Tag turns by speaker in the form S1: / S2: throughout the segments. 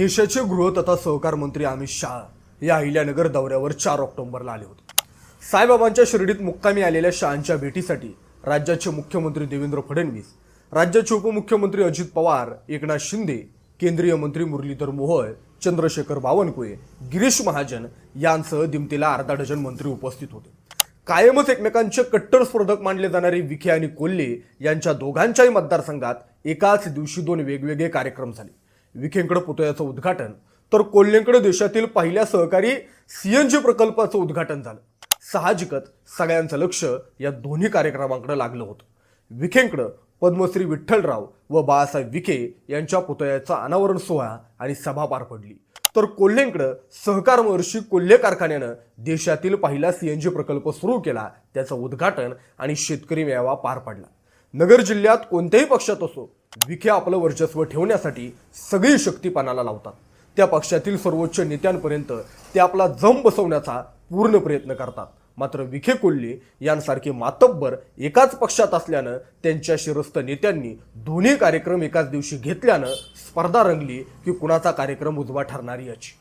S1: देशाचे गृह तथा सहकार मंत्री अमित शाह या अहिल्यानगर दौऱ्यावर चार ऑक्टोबरला आले होते. साईबाबांच्या शिर्डीत मुक्कामी आलेल्या शहांच्या भेटीसाठी राज्याचे मुख्यमंत्री देवेंद्र फडणवीस राज्याचे उपमुख्यमंत्री अजित पवार एकनाथ शिंदे केंद्रीय मंत्री मुरलीधर मोहोळ चंद्रशेखर बावनकुळे गिरीश महाजन यांसह दिमतीला अर्धा डझन मंत्री उपस्थित होते. कायमच एकमेकांचे कट्टर स्पर्धक मानले जाणारे विखे आणि कोल्हे यांच्या दोघांच्याही मतदारसंघात एकाच दिवशी दोन वेगवेगळे कार्यक्रम झाले. विखेंकडे पुतळ्याचं उद्घाटन. तर कोल्हेंकडे देशातील पहिल्या सहकारी सीएनजी प्रकल्पाचं उद्घाटन झालं. साहजिकच सगळ्यांचं लक्ष या दोन्ही कार्यक्रमांकडे लागलं होतं. विखेंकडं पद्मश्री विठ्ठलराव व बाळासाहेब विखे यांच्या पुतळ्याचा अनावरण सोहळा आणि सभा पार पडली. तर कोल्हेंकडं सहकार महर्षी कोल्हे कारखान्यानं देशातील पहिला सीएनजी प्रकल्प सुरू केला त्याचं उद्घाटन आणि शेतकरी मेळावा पार पडला. नगर जिल्ह्यात कोणत्याही पक्षात असो विखे आपलं वर्चस्व ठेवण्यासाठी सगळी शक्ती पणाला लावतात. त्या पक्षातील सर्वोच्च नेत्यांपर्यंत ते आपला जम बसवण्याचा पूर्ण प्रयत्न करतात. मात्र विखे कोल्हे यांसारखे मातब्बर एकाच पक्षात असल्यानं त्यांच्या शिरस्त नेत्यांनी दोन्ही कार्यक्रम एकाच दिवशी घेतल्यानं स्पर्धा रंगली की कुणाचा कार्यक्रम उजवा ठरणारी याची.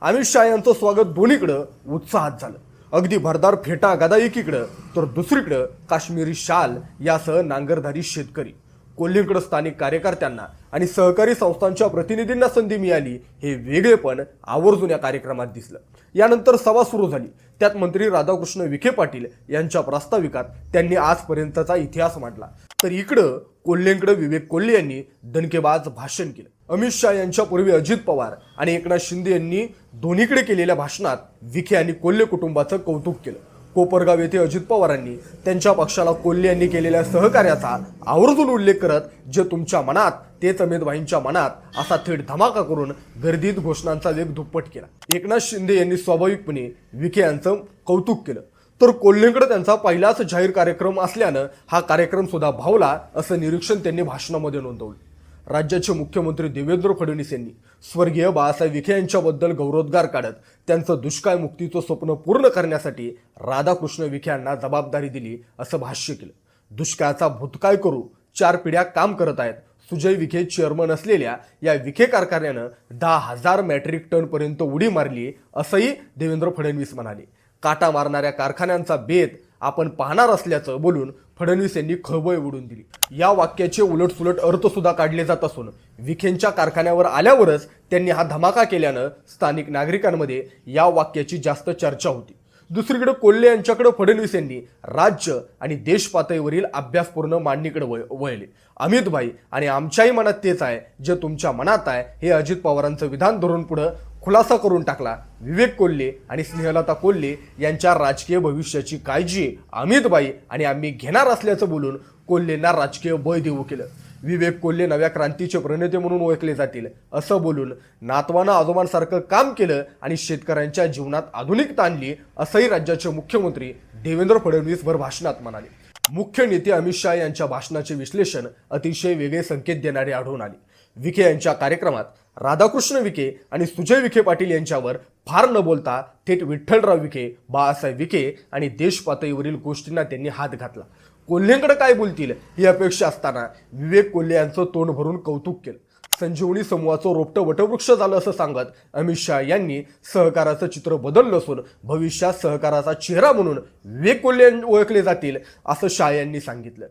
S1: अमित शहा यांचं स्वागत दोन्हीकडं उत्साहात झालं. अगदी भरदार फेटा गदा एकीकडं तर दुसरीकडं काश्मीरी शाल यासह नांगरधारी शेतकरी. कोल्हीकडं स्थानिक कार्यकर्त्यांना आणि सहकारी संस्थांच्या प्रतिनिधींना संधी मिळाली हे वेगळेपण आवर्जून या कार्यक्रमात दिसलं. यानंतर सभा सुरू झाली. त्यात मंत्री राधाकृष्ण विखे पाटील यांच्या प्रास्ताविकात त्यांनी आजपर्यंतचा इतिहास मांडला. तर इकडं कोल्हेंकडे विवेक कोल्हे यांनी दणकेबाज भाषण केलं. अमित शहा यांच्यापूर्वी अजित पवार आणि एकनाथ शिंदे यांनी दोन्हीकडे केलेल्या भाषणात विखे आणि कोल्हे कुटुंबाचं कौतुक केलं. कोपरगाव येथे अजित पवारांनी त्यांच्या पक्षाला कोल्हे यांनी केलेल्या सहकार्याचा आवर्जून उल्लेख करत जे तुमच्या मनात तेच अमितभाईंच्या मनात असा थेट धमाका करून गर्दीत घोषणांचा वेग दुप्पट केला. एकनाथ शिंदे यांनी स्वाभाविकपणे विखे यांचं कौतुक केलं. तर कोल्हेंकडे त्यांचा पहिलाच जाहीर कार्यक्रम असल्यानं हा कार्यक्रम सुद्धा भावला असं निरीक्षण त्यांनी भाषणामध्ये नोंदवलं. राज्याचे मुख्यमंत्री देवेंद्र फडणवीस यांनी स्वर्गीय बाळासाहेब विखे यांच्याबद्दल गौरवोद्गार काढत त्यांचं दुष्काळ मुक्तीचं स्वप्न पूर्ण करण्यासाठी राधाकृष्ण विखे यांना जबाबदारी दिली असं भाष्य केलं. दुष्काळाचा भूतकाळ करू चार पिढ्या काम करत आहेत. सुजय विखे चेअरमन असलेल्या या विखे कारखान्यानं दहा हजार मॅट्रिक टनपर्यंत उडी मारली असंही देवेंद्र फडणवीस म्हणाले. काटा मारणाऱ्या कारखान्यांचा बेत आपण पाहणार असल्याचं बोलून फडणवीस यांनी खळबळ उडून दिली. या वाक्याचे उलटसुलट अर्थसुद्धा काढले जात असून विखेंच्या कारखान्यावर आल्यावरच त्यांनी हा धमाका केल्यानं स्थानिक नागरिकांमध्ये या वाक्याची जास्त चर्चा होती. दुसरीकडे कोल्हे यांच्याकडे फडणवीस यांनी राज्य आणि देश पातळीवरील अभ्यासपूर्ण मांडणीकडे वळ वळले. अमितभाई आणि आमच्याही मनात तेच आहे जे तुमच्या मनात आहे हे अजित पवारांचं विधान धरून पुढं खुलासा करून टाकला. विवेक कोल्हे आणि स्नेहलता कोल्हे यांच्या राजकीय भविष्याची काळजी अमितबाई आणि आम्ही घेणार असल्याचं बोलून कोल्हेंना राजकीय बळ देऊ केलं. विवेक कोल्हे नव्या क्रांतीचे प्रणेते म्हणून ओळखले जातील असं बोलून नातवानं आजोबांसारखं काम केलं आणि शेतकऱ्यांच्या जीवनात आधुनिकता आणली असंही राज्याचे मुख्यमंत्री देवेंद्र फडणवीस भर भाषणात म्हणाले. मुख्य नेते अमित शहा यांच्या भाषणाचे विश्लेषण अतिशय वेगळे संकेत देणारे आढळून आले. विखे यांच्या कार्यक्रमात राधाकृष्ण विखे आणि सुजय विखे पाटील यांच्यावर फार न बोलता थेट विठ्ठलराव विखे बाळासाहेब विखे आणि देशपातळीवरील गोष्टींना त्यांनी हात घातला. कोल्हेंकडे काय बोलतील ही अपेक्षा असताना विवेक कोल्हे यांचं तोंड भरून कौतुक केलं. संजीवनी समूहाचं रोपटं वटवृक्ष झालं असं सांगत अमित शहा यांनी सहकाराचं चित्र बदललं असून भविष्यात सहकाराचा चेहरा म्हणून विवेक कोल्हे ओळखले जातील असं शहा यांनी सांगितलं.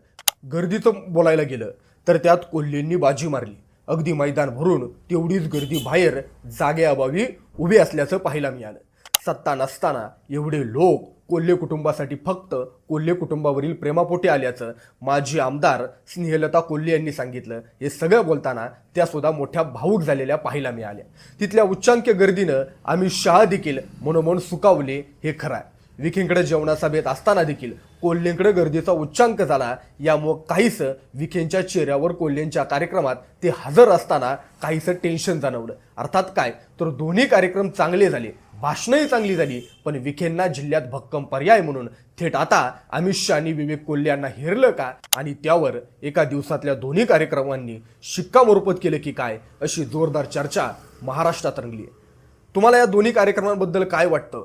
S1: गर्दीचं बोलायला गेलं तर त्यात कोल्हेंनी बाजी मारली. अगदी मैदान भरून तेवढीच गर्दी बाहेर जागेअभावी उभी असल्याचं पाहायला मिळालं. सत्ता नसताना एवढे लोक कोल्हे कुटुंबासाठी फक्त कोल्हे कुटुंबावरील प्रेमापोटी आल्याचं माजी आमदार स्नेहलता कोल्हे यांनी सांगितलं. हे सगळं बोलताना त्या सुद्धा मोठ्या भावूक झालेल्या पाहायला मिळाल्या. तिथल्या उच्चांक्य गर्दीनं आम्ही शहा देखील मनोमन सुकावले हे खरं आहे. विखेंकडे जेवणाचा बेत असताना देखील कोल्हेंकडे गर्दीचा उच्चांक झाला. यामुळं काहीसं विखेंच्या चेहऱ्यावर कोल्हेंच्या कार्यक्रमात ते हजर असताना काहीसं टेन्शन जाणवलं. अर्थात काय? तर दोन्ही कार्यक्रम चांगले झाले भाषणंही चांगली झाली पण विखेंना जिल्ह्यात भक्कम पर्याय म्हणून थेट आता अमित शहा आणि विवेक कोल्हे यांना हेरलं का? आणि त्यावर एका दिवसातल्या दोन्ही कार्यक्रमांनी शिक्कामोर्फत केलं की काय? अशी जोरदार चर्चा महाराष्ट्रात रंगली आहे. तुम्हाला या दोन्ही कार्यक्रमांबद्दल काय वाटतं?